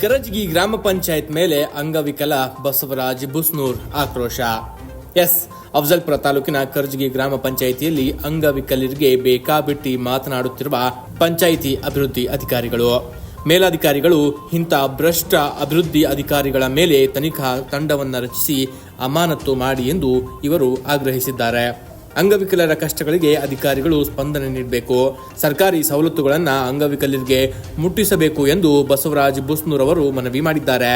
ಕರಜಗಿ ಗ್ರಾಮ ಪಂಚಾಯತ್ ಮೇಲೆ ಅಂಗವಿಕಲ ಬಸವರಾಜ್ ಬುಸ್ನೂರ್ ಆಕ್ರೋಶ. ಎಸ್. ಅಫಜಲ್ಪುರ ತಾಲೂಕಿನ ಕರ್ಜಗಿ ಗ್ರಾಮ ಪಂಚಾಯಿತಿಯಲ್ಲಿ ಅಂಗವಿಕಲರಿಗೆ ಬೇಕಾಬಿಟ್ಟಿ ಮಾತನಾಡುತ್ತಿರುವ ಪಂಚಾಯಿತಿ ಅಭಿವೃದ್ಧಿ ಅಧಿಕಾರಿಗಳು. ಮೇಲಾಧಿಕಾರಿಗಳು ಇಂಥ ಭ್ರಷ್ಟ ಅಭಿವೃದ್ಧಿ ಅಧಿಕಾರಿಗಳ ಮೇಲೆ ತನಿಖಾ ತಂಡವನ್ನು ರಚಿಸಿ ಅಮಾನತು ಮಾಡಿ ಎಂದು ಇವರು ಆಗ್ರಹಿಸಿದ್ದಾರೆ. ಅಂಗವಿಕಲರ ಕಷ್ಟಗಳಿಗೆ ಅಧಿಕಾರಿಗಳು ಸ್ಪಂದನೆ ನೀಡಬೇಕು. ಸರ್ಕಾರಿ ಸವಲತ್ತುಗಳನ್ನು ಅಂಗವಿಕಲರಿಗೆ ಮುಟ್ಟಿಸಬೇಕು ಎಂದು ಬಸವರಾಜ್ ಬುಸ್ನೂರ್ ಅವರು ಮನವಿ ಮಾಡಿದ್ದಾರೆ.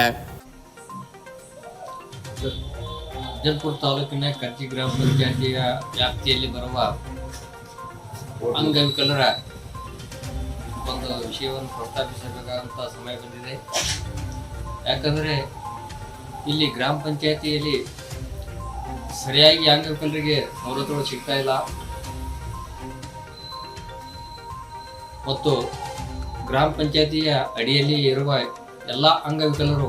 ಜರ್ಪುರ್ ತಾಲೂಕಿನ ಕರ್ಜಿ ಗ್ರಾಮ ಪಂಚಾಯತಿಯ ವ್ಯಾಪ್ತಿಯಲ್ಲಿ ಬರುವ ಅಂಗವಿಕಲರ ಒಂದು ವಿಷಯವನ್ನು ಪ್ರಸ್ತಾಪಿಸಬೇಕಾದಂಥ ಸಮಯ ಬಂದಿದೆ. ಯಾಕಂದರೆ ಇಲ್ಲಿ ಗ್ರಾಮ ಪಂಚಾಯತಿಯಲ್ಲಿ ಸರಿಯಾಗಿ ಅಂಗವಿಕಲರಿಗೆ ಸವಲತ್ತುಗಳು ಸಿಗ್ತಾ ಇಲ್ಲ. ಮತ್ತು ಗ್ರಾಮ ಪಂಚಾಯತಿಯ ಅಡಿಯಲ್ಲಿ ಇರುವ ಎಲ್ಲ ಅಂಗವಿಕಲರು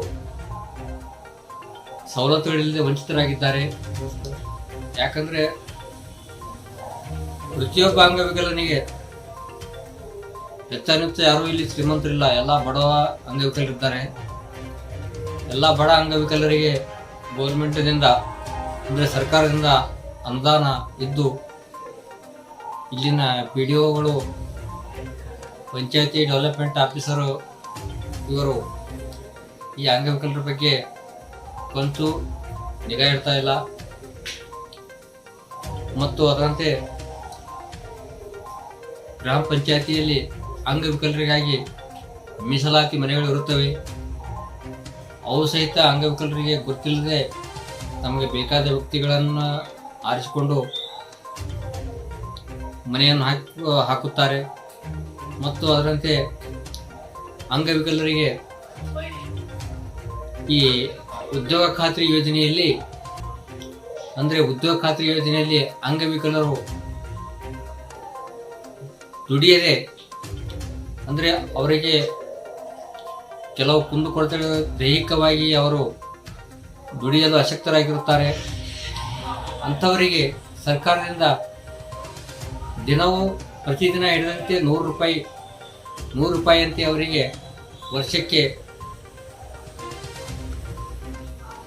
ಸವಲತ್ತುಗಳಿಲ್ಲದೆ ವಂಚಿತರಾಗಿದ್ದಾರೆ. ಯಾಕಂದ್ರೆ ಪ್ರತಿಯೊಬ್ಬ ಅಂಗವಿಕಲನಿಗೆ ಹೆಚ್ಚಾನುಚ್ಚ ಯಾರೂ ಇಲ್ಲಿ ಶ್ರೀಮಂತರಿಲ್ಲ. ಎಲ್ಲ ಬಡವ ಅಂಗವಿಕಲರಿದ್ದಾರೆ. ಎಲ್ಲ ಬಡ ಅಂಗವಿಕಲರಿಗೆ ಗೌರ್ಮೆಂಟ್ದಿಂದ ಅಂದರೆ ಸರ್ಕಾರದಿಂದ ಅನುದಾನ ಇದ್ದು ಇಲ್ಲಿನ ಪಿ ಡಿ ಒಗಳು ಪಂಚಾಯತಿ ಡೆವಲಪ್ಮೆಂಟ್ ಆಫೀಸರು ಇವರು ಈ ಅಂಗವಿಕಲರ ಬಗ್ಗೆ ಕೊಂಚು ನಿಗಾ ಇಡ್ತಾ ಇಲ್ಲ. ಮತ್ತು ಅದರಂತೆ ಗ್ರಾಮ ಪಂಚಾಯತಿಯಲ್ಲಿ ಅಂಗವಿಕಲರಿಗಾಗಿ ಮೀಸಲಾತಿ ಮನೆಗಳು ಇರುತ್ತವೆ. ಅವು ಸಹಿತ ಅಂಗವಿಕಲರಿಗೆ ಗೊತ್ತಿಲ್ಲದೆ ನಮಗೆ ಬೇಕಾದ ವ್ಯಕ್ತಿಗಳನ್ನು ಆರಿಸಿಕೊಂಡು ಮನೆಯನ್ನು ಹಾಕಿ, ಹಾಕುತ್ತಾರೆ. ಮತ್ತು ಅದರಂತೆ ಅಂಗವಿಕಲರಿಗೆ ಈ ಉದ್ಯೋಗ ಖಾತ್ರಿ ಯೋಜನೆಯಲ್ಲಿ, ಅಂದರೆ ಉದ್ಯೋಗ ಖಾತ್ರಿ ಯೋಜನೆಯಲ್ಲಿ ಅಂಗವಿಕಲರು ದುಡಿಯದೆ, ಅಂದರೆ ಅವರಿಗೆ ಕೆಲವು ಕುಂದುಕೊರತೆ ದೈಹಿಕವಾಗಿ ಅವರು ದುಡಿಯಲು ಅಶಕ್ತರಾಗಿರುತ್ತಾರೆ ಅಂಥವರಿಗೆ ಸರ್ಕಾರದಿಂದ ದಿನವೂ ಪ್ರತಿದಿನ ಹಿಡಿದಂತೆ ನೂರು ರೂಪಾಯಿ, ನೂರು ರೂಪಾಯಿಯಂತೆ ಅವರಿಗೆ ವರ್ಷಕ್ಕೆ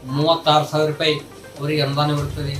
ಮೂವತ್ತಾರು ಸಾವಿರ ರೂಪಾಯಿ ಅವರಿಗೆ ಅನುದಾನ ಇರುತ್ತದೆ